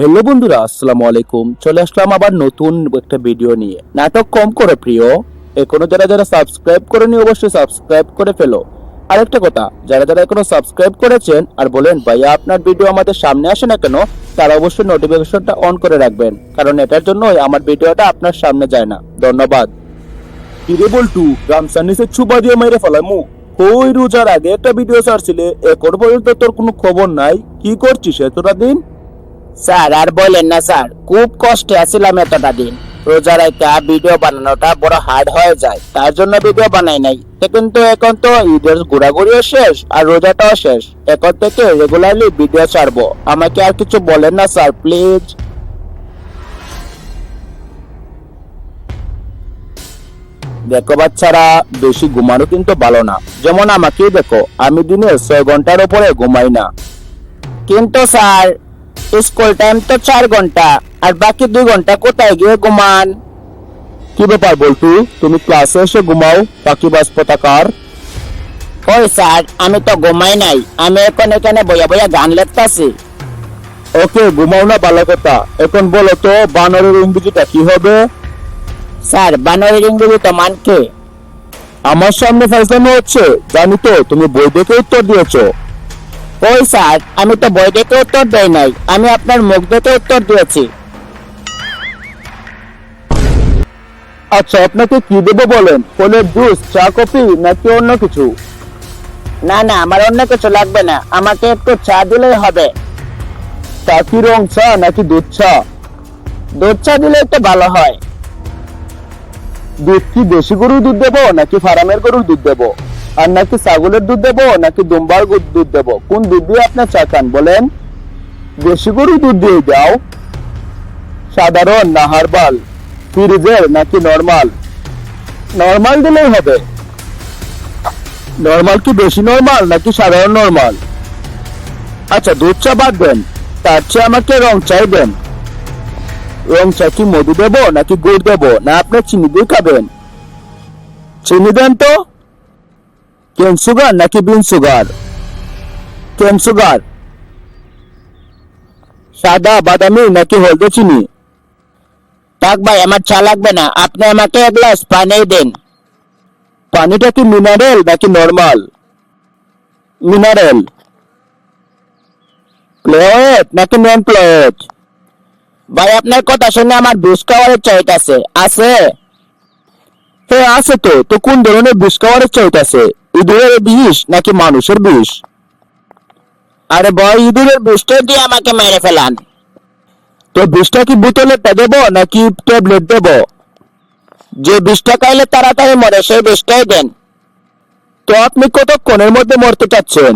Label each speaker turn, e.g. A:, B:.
A: Hello বন্ধুরা, আসসালামু আলাইকুম। চলে আসলাম আবার নতুন একটা ভিডিও নিয়ে। নাটক কম করে প্রিয়, এখনও যারা যারা সাবস্ক্রাইব করেনি অবশ্যই সাবস্ক্রাইব করে ফেলো। আরেকটা কথা, যারা যারা এখনও সাবস্ক্রাইব করেছেন আর বলেন, ভাইয়া, আপনার ভিডিও আমাদের সামনে আসে না কেন? তারা অবশ্যই নোটিফিকেশনটা অন করে রাখবেন। কারণ এটার জন্যই আমার ভিডিওটা আপনার সামনে যায় না। ধন্যবাদ। কিরে রামসার নিচে ছুপা দিয়ে মেরে ফেলামু। ওই রোজার আগে একটা ভিডিও ছাড়ছিলে, এখন পর্যন্ত তোর কোনো খবর নাই। কি করছিস এতটা দিন?
B: স্যার, আর বলেন না, স্যার। খুব কষ্টে আছিলাম এতটা দিন। রোজার একটা ভিডিও বানানোটা বড় হার্ড হয়ে যায়। তার জন্য ভিডিও বানাই নাই। কিন্তু এখন তো ঈদের ঘোরাঘুরিও শেষ আর রোজাটাও শেষ। এখন থেকে রেগুলারলি ভিডিও ছাড়বো। আমাকে আর কিছু বলেন না, স্যার প্লিজ
A: দেখো বাচ্চারা, বেশি ঘুমানো কিন্তু ভালো না। যেমন আমাকেই দেখো, আমি দিনে ছয় ঘণ্টার উপরে ঘুমাই না।
B: কিন্তু স্যার স্কুল টাইম তো চার ঘণ্টা আর বাকি দুই ঘণ্টা কোথায় গিয়ে ঘুমান?
A: কি ব্যাপার বলতু তুমি ক্লাসে এসে ঘুমাও পাখি বাস পতাকার
B: ওই স্যার আমি তো ঘুমাই নাই আমি এখন এখানে বইয়া বইয়া গান লেখতাছি।
A: ওকে ঘুমাও না ভালো কথা। এখন বলো তো বানরের ইংরেজিটা কি হবে?
B: স্যার বানরের ইংরেজি তো মানকে
A: আমার সামনে ফাইজলামি হচ্ছে। জানি তো তুমি বই দেখে উত্তর দিয়েছ।
B: ওই স্যার আমি তো বই দেখে উত্তর দেই নাই। আমি আপনার মুখ দেখে উত্তর দিয়েছি।
A: আচ্ছা আপনাকে কি দেবো বলেন? ফলের জুস চা কফি নাকি অন্য কিছু?
B: না না আমার অন্য কিছু লাগবে না। আমাকে একটু চা দিলেই হবে।
A: তা কি রং চা নাকি দুধ চা?
B: দুধ চা দিলে একটু ভালো হয়।
A: দুধ কি দেশি গরুর দুধ দেবো নাকি ফার্মের গরুর দুধ দেবো? আর নাকি ছাগলের দুধ দেবো, নাকি দুম্বার দুধ দেবো? কোন দুধ দিয়ে আপনার চা খান বলেন? দেশি গরুর দুধ দিয়ে দাও। সাধারণ না হারবাল? ফ্রিজের নাকি নর্মাল? নর্মাল দিলেই হবে। নর্মাল কি বেশি নর্মাল, নাকি সাধারণ নর্মাল? আচ্ছা দুধ চা বাদ দেন। তার চেয়ে আমাকে রং চাই দেন। রং চা কি মধু দেবো, নাকি গুড় দেবো? না, আপনি চিনি দিয়ে খাবেন। চিনি দেন তো। কেন সুগার নাকি বিন সুগার কেন সুগার সাদা বাদামি নাকি হলদে চিনি?
B: থাক ভাই, আমার চা লাগবে না। আপনি আমাকে এক গ্লাস পানি দিন।
A: পানিটা কি মিনারেল নাকি নর্মাল মিনারেল প্লেট নাকি নন প্লেট
B: ভাই, আপনার কথা শুনে আমার বিষ খাওয়ার চাইতেছে আছে?
A: হ্যাঁ আছে তো। তো কোন ধরনের বিষ খাওয়ার চাইতেছে ইঁদুরের বিষ নাকি মানুষের বিষ?
B: আরে ভাই ইঁদুরের বিষটা দিয়ে আমাকে মেরে ফেলান।
A: তো বিষটা কি বোতলেরটা দেবো নাকি ট্যাবলেট দেবো?
B: যে বিষটা খাইলে তাড়াতাড়ি মরে সেই বিষটাই দেন।
A: তো আপনি কতক্ষণের মধ্যে মরতে চাচ্ছেন?